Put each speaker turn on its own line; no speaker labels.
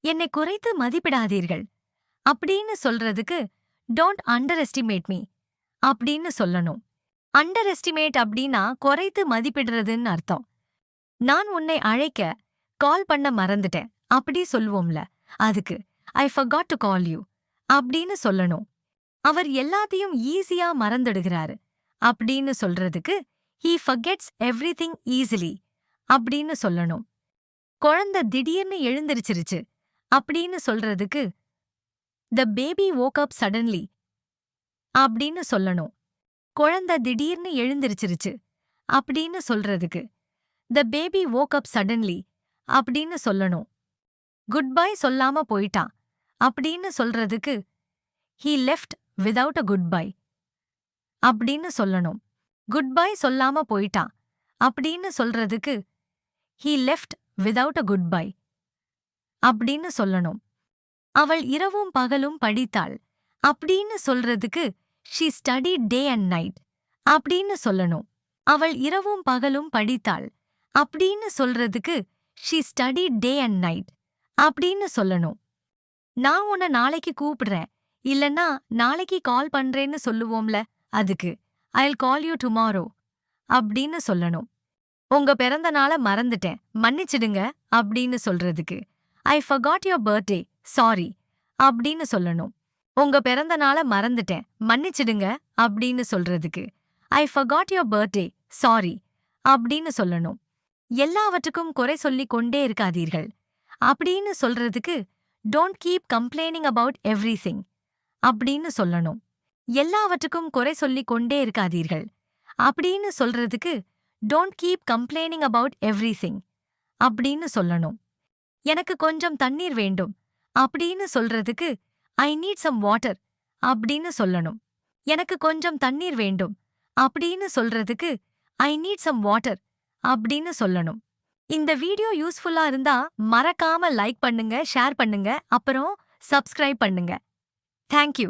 என்னை குறைத்து மதிப்பிடாதீர்கள். அப்படின்னு சொல்றதுக்கு டோன்ட் அண்டர் எஸ்டிமேட் மீ அப்படின்னு சொல்லணும். அண்டர் எஸ்டிமேட் அப்படின்னா குறைத்து மதிப்பிடுறதுன்னு அர்த்தம். நான் உன்னை அழைக்க கால் பண்ண மறந்துட்டேன். அப்படி சொல்லுவோம்ல. அதுக்கு I forgot to call you அப்படின்னு சொல்லணும். அவர் எல்லாத்தையும் ஈஸியா மறந்துடுகிறாரு. அப்படின்னு சொல்றதுக்கு ஹீ ஃபர்கெட்ஸ் எவ்ரிதிங் ஈஸிலி அப்படின்னு சொல்லணும். குழந்தை திடீர்னு எழுந்திருச்சிருச்சு. அப்படின்னு சொல்றதுக்கு த பேபி woke சடன்லி அப்படின்னு சொல்லணும். குழந்தை திடீர்னு எழுந்திருச்சிருச்சு அப்படின்னு சொல்றதுக்கு த பேபி woke சடன்லி அப்படின்னு சொல்லணும். குட் பை சொல்லாம போயிட்டான் அப்படின்னு சொல்றதுக்கு he left without a goodbye அப்படின்னு சொல்லணும். குட் பை சொல்லாம போயிட்டான் அப்படின்னு சொல்றதுக்கு he left without a goodbye அப்படின்னு சொல்லணும். அவள் இரவும் பகலும் படித்தாள். அப்படின்னு சொல்றதுக்கு she study day and night அப்படின்னு சொல்லணும். அவள் இரவும் பகலும் படித்தாள். அப்படின்னு சொல்றதுக்கு she study day and night அப்படின்னு சொல்லணும். நான் உன்னை நாளைக்கு கூப்பிடுறேன். இல்லனா நாளைக்கு கால் பண்றேன்னு சொல்லுவோம்ல அதுக்கு. ஐல் கால் யூ டுமாரோ அப்படின்னு சொல்லணும். உங்க பிறந்த நாள மறந்துட்டேன். மன்னிச்சிடுங்க அப்படின்னு சொல்றதுக்கு. I forgot your birthday sorry அப்படின்னு சொல்லணும். உங்க பிறந்த நாள மறந்துட்டேன். மன்னிச்சிடுங்க அப்படின்னு சொல்றதுக்கு. I forgot your birthday sorry அப்படின்னு சொல்லணும். எல்லாவற்றுக்கும் குறை சொல்லி கொண்டே இருக்காதீர்கள். அப்படின்னு சொல்றதுக்கு don't keep complaining about everything அப்படின்னு சொல்லணும். எல்லாவற்றுக்கும் குறை சொல்லிக் கொண்டே இருக்காதீர்கள். அப்படின்னு சொல்றதுக்கு don't keep complaining about everything அப்படின்னு சொல்லணும். எனக்கு கொஞ்சம் தண்ணீர் வேண்டும். அப்படின்னு சொல்றதுக்கு ஐ நீட் சம் வாட்டர் அப்படின்னு சொல்லணும். எனக்கு கொஞ்சம் தண்ணீர் வேண்டும் அப்படின்னு சொல்றதுக்கு ஐ நீட் சம் வாட்டர் அப்படின்னு சொல்லணும். இந்த வீடியோ யூஸ்ஃபுல்லா இருந்தா மறக்காம லைக் பண்ணுங்க ஷேர் பண்ணுங்க அப்புறம் சப்ஸ்கிரைப் பண்ணுங்க. தேங்க்யூ